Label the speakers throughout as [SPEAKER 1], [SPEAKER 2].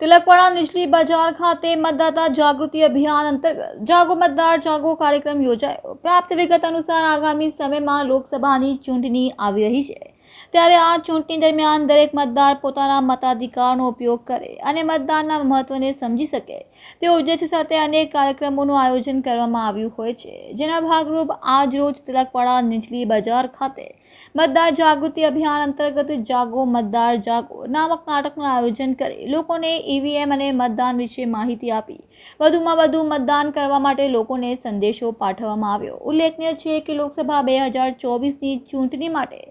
[SPEAKER 1] તિલકવાડા નીચલી બજાર ખાતે મતદાતા જાગૃતિ અભિયાન અંતર્ગત જાગો મતદાર જાગો કાર્યક્રમ યોજાયો. પ્રાપ્ત વિગત અનુસાર આગામી સમયમાં લોકસભાની ચૂંટણી આવી રહી છે. ત્યારે આ ચૂંટણી દરમિયાન દરેક મતદાર પોતાના મતાધિકારનો ઉપયોગ કરે અને મતદાનના મહત્વને સમજી શકે. તે ઉદ્દેશ્ય સાથે અનેક કાર્યક્રમોનું આયોજન કરવામાં આવ્યું હોય છે. જેના ભાગરૂપ આજ રોજ તિલકવાડા નીચલી બજાર ખાતે મતદાર જાગૃતિ અભિયાન અંતર્ગત જાગો મતદાર જાગો નામક નાટકનું આયોજન કરી લોકોને ઈવીએમ અને મતદાન વિશે માહિતી આપી. વધુમાં વધુ મતદાન કરવા માટે લોકોને સંદેશો પાઠવવામાં આવ્યો. ઉલ્લેખનીય છે કે લોકસભા બે હજાર ચોવીસની ચૂંટણી માટે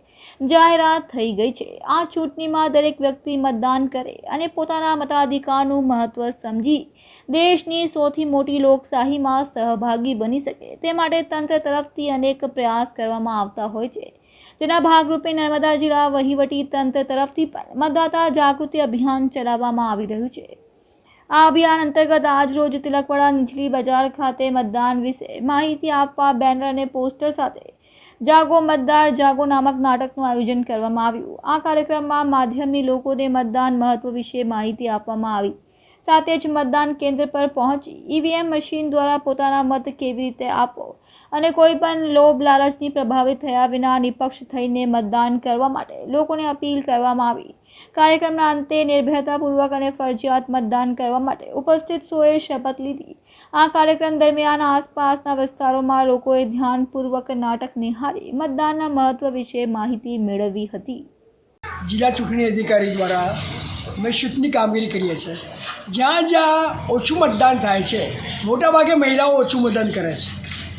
[SPEAKER 1] જાહેરાત થઈ ગઈ છે. આ ચૂંટણીમાં દરેક વ્યક્તિ મતદાન કરે અને પોતાના મતાધિકારનું મહત્ત્વ સમજી દેશની સૌથી મોટી લોકશાહીમાં સહભાગી બની શકે. તે માટે તંત્ર તરફથી અનેક પ્રયાસ કરવામાં આવતા હોય છે. જેના ભાગરૂપે નર્મદા જિલ્લા વહીવટી તંત્ર તરફથી પણ મતદાતા જાગૃતિ અભિયાન ચલાવવામાં આવી રહ્યું છે. આ અભિયાન અંતર્ગત આજરોજ તિલકવાડા નીચલી બજાર ખાતે મતદાન વિશે માહિતી આપવા બેનર અને પોસ્ટર સાથે જાગો મતદાર, જાગો નામક નાટકનું આયોજન કરવામાં આવ્યું. આ કાર્યક્રમમાં માધ્યમની લોકોને મતદાન મહત્વ વિશે માહિતી આપવામાં આવી. સાથે જ મતદાન કેન્દ્ર પર પહોંચી ઈવીએમ મશીન દ્વારા પોતાના મત કેવી રીતે આપવો અને કોઈ પણ લોભ, લાલચની પ્રભાવિત થયા વિના નિપક્ષ થઈને મતદાન કરવા માટે લોકોને અપીલ કરવામાં આવી. કાર્યક્રમના અંતે નિર્ભયતાપૂર્વક અને ફરજિયાત મતદાન કરવા માટે ઉપસ્થિત સૌએ શપથ લીધી. આ કાર્યક્રમ દરમિયાન આસપાસના વિસ્તારોમાં લોકોએ ધ્યાનપૂર્વક નાટક નિહાળી મતદાનના મહત્વ વિશે માહિતી મેળવી હતી.
[SPEAKER 2] જિલ્લા ચૂંટણી અધિકારી દ્વારા અમે શૂટની કામગીરી કરીએ છીએ. જ્યાં જ્યાં ઓછું મતદાન થાય છે, મોટાભાગે મહિલાઓ ઓછું મતદાન કરે છે.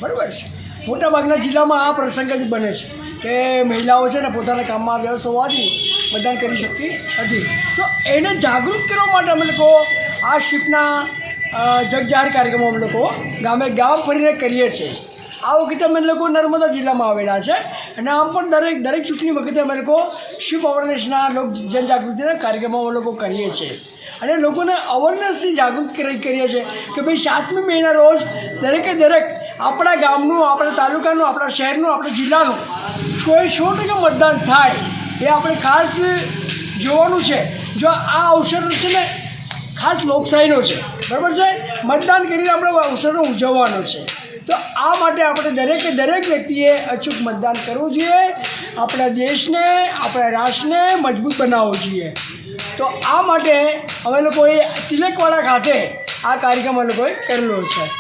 [SPEAKER 2] બરાબર છે? મોટાભાગના જિલ્લામાં આ પ્રસંગ જ બને છે. કે મહિલાઓ છે ને પોતાના કામમાં વ્યસ્ત હોવાથી મતદાન કરી શકતી નથી. તો એને જાગૃત કરવા માટે અમે લોકો આ શિફ્ટના જગજાહેર કાર્યક્રમો અમે લોકો ગામે ગામ ફરીને કરીએ છીએ. આ વખતે અમે લોકો નર્મદા જિલ્લામાં આવેલા છે અને આમ પણ દરેક દરેક ચૂંટણી વખતે અમે લોકો શિપ અવેરનેસના લોક જનજાગૃતિના કાર્યક્રમો અમે લોકો કરીએ છીએ. અને લોકોને અવેરનેસથી જાગૃત કરી, કરીએ છીએ કે ભાઈ સાતમી મહિના રોજ દરેકે દરેક આપણા ગામનું, આપણા તાલુકાનું, આપણા શહેરનું, આપણા જિલ્લાનું સો સો ટકા મતદાન થાય એ આપણે ખાસ જોવાનું છે. જો આ અવસર છે ને ખાસ લોકશાહીનો છે. બરાબર છે? મતદાન કરીને આપણે અવસરનો ઉજવવાનો છે. તો આ માટે આપણે દરેકે દરેક વ્યક્તિએ અચૂક મતદાન કરવું જોઈએ. આપણા દેશને, આપણા રાષ્ટ્રને મજબૂત બનાવવો જોઈએ. તો આ માટે અમે લોકોએ તિલકવાડા ખાતે આ કાર્યક્રમ લોકોએ કરેલો છે.